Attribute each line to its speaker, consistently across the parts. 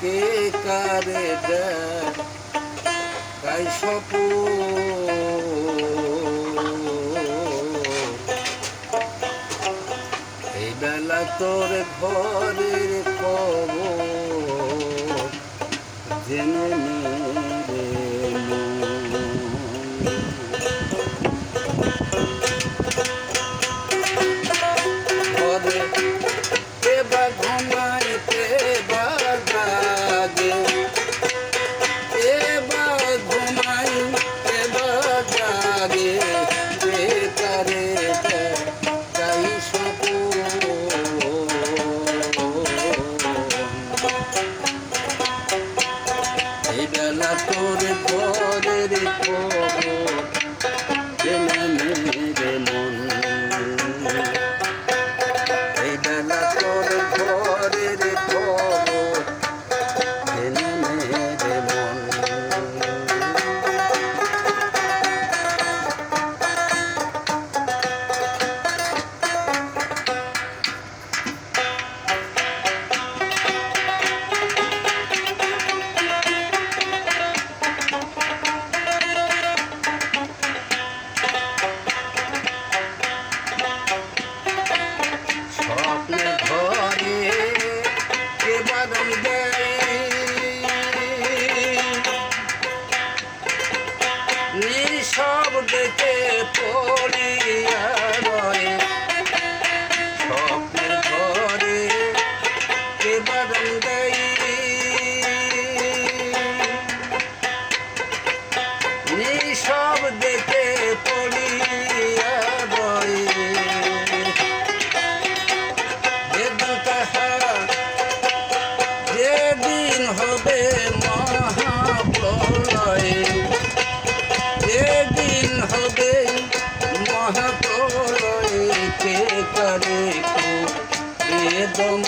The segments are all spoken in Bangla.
Speaker 1: কে কারে দেয়? তাই সপন এই বেলা তোর ঘরের পর মহাপ্রলয়কে করে দম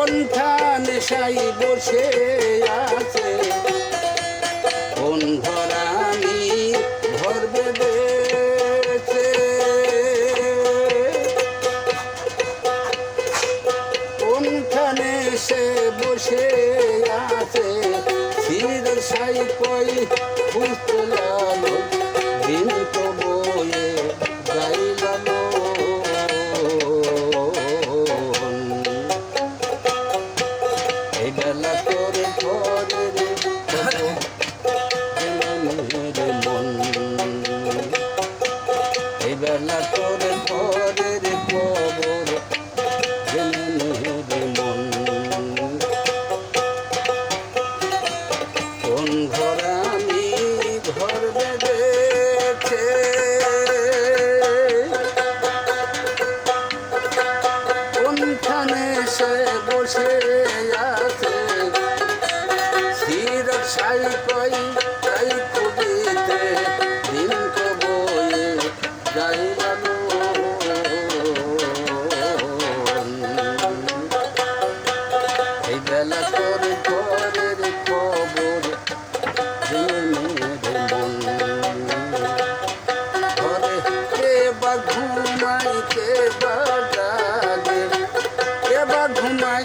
Speaker 1: কোনটা নেশাই বসে আছে। কোন ঘরানি ভরবে সে বসে আছে? সির সাই কই ফুল দিন তো কে বা ঘুমাই কে বা ঘুমাই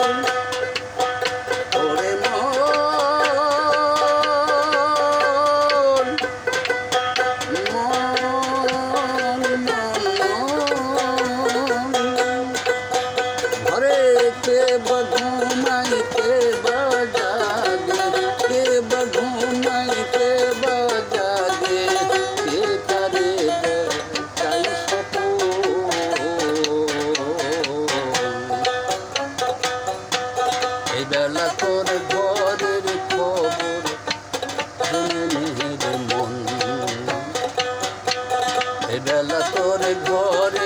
Speaker 1: বেলা তোর ঘরে